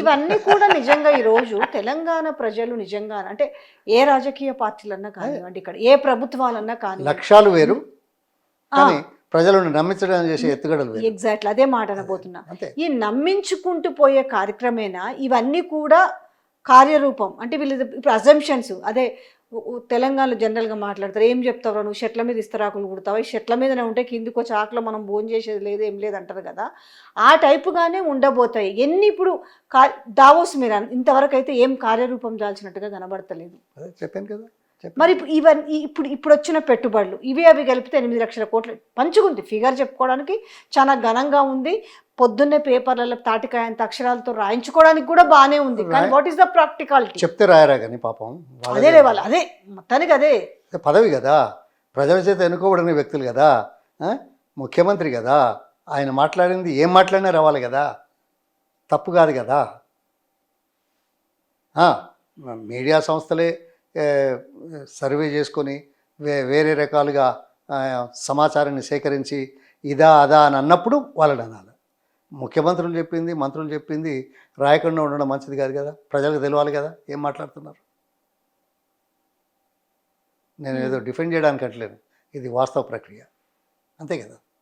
ఇవన్నీ కూడా నిజంగా ఈ రోజు తెలంగాణ ప్రజలు నిజంగా అంటే ఏ రాజకీయ పార్టీలన్నా కానివ్వండి ఇక్కడ ఏ ప్రభుత్వాలన్నా కానివ్వండి. లక్ష్యాలు వేరు కానీ ప్రజలను నమ్మించడం చేసే ఎత్తుగడలు వేరు. ఎగ్జాక్ట్లీ అదే మాట అనబోతున్నా. ఈ నమ్మించుకుంటూ పోయే కార్యక్రమేనా? ఇవన్నీ కూడా కార్యరూపం. అంటే వీళ్ళు ఇప్పుడు అజంప్షన్స్ అదే తెలంగాణలో జనరల్గా మాట్లాడతారు. ఏం చెప్తావు నువ్వు? షెట్ల మీద ఇస్తరాకులు కుడతావా? ఈ షెట్ల మీదనే ఉంటే కిందికి వచ్చి ఆకులో మనం భోజనం చేసేది లేదు ఏం లేదు అంటారు కదా? ఆ టైపుగానే ఉండబోతాయి. ఎన్ని ఇప్పుడు కా దావోస్ మీద ఇంతవరకు అయితే ఏం కార్యరూపం దాల్చినట్టుగా కనబడతలేదు. చెప్పాను కదా. మరి ఇవన్నీ ఇప్పుడు ఇప్పుడు వచ్చిన పెట్టుబడులు ఇవి అవి కలిపితే ఎనిమిది లక్షల కోట్లు పంచుకుంది ఫిగర్ చెప్పుకోవడానికి చాలా ఘనంగా ఉంది. పొద్దున్నే పేపర్లలో తాటికాయంత అక్షరాలతో రాయించుకోవడానికి కూడా బాగానే ఉంది. కానీ వాట్ ఈస్ ద ప్రాక్టికాలిటీ? చెప్తే రాయరా కానీ పాపం. అదే లేవాలి అదే మొత్తానికి అదే. పదవి కదా? ప్రజల చేత ఎన్నుకోబడిన వ్యక్తులు కదా? ముఖ్యమంత్రి కదా? ఆయన మాట్లాడింది ఏం మాట్లాడినా రావాలి కదా? తప్పు కాదు కదా? మీడియా సంస్థలే సర్వే చేసుకొని వే వేరే రకాలుగా సమాచారాన్ని సేకరించి ఇదా అదా అని అన్నప్పుడు వాళ్ళని అనాలి. ముఖ్యమంత్రులు చెప్పింది మంత్రులు చెప్పింది రాయకుండా ఉండడం మంచిది కాదు కదా. ప్రజలకు తెలియాలి కదా. ఏం మాట్లాడుతున్నారు? నేను ఏదో డిఫెండ్ చేయడానికి అట్లేదు ఇది వాస్తవ ప్రక్రియ. అంతే కదా.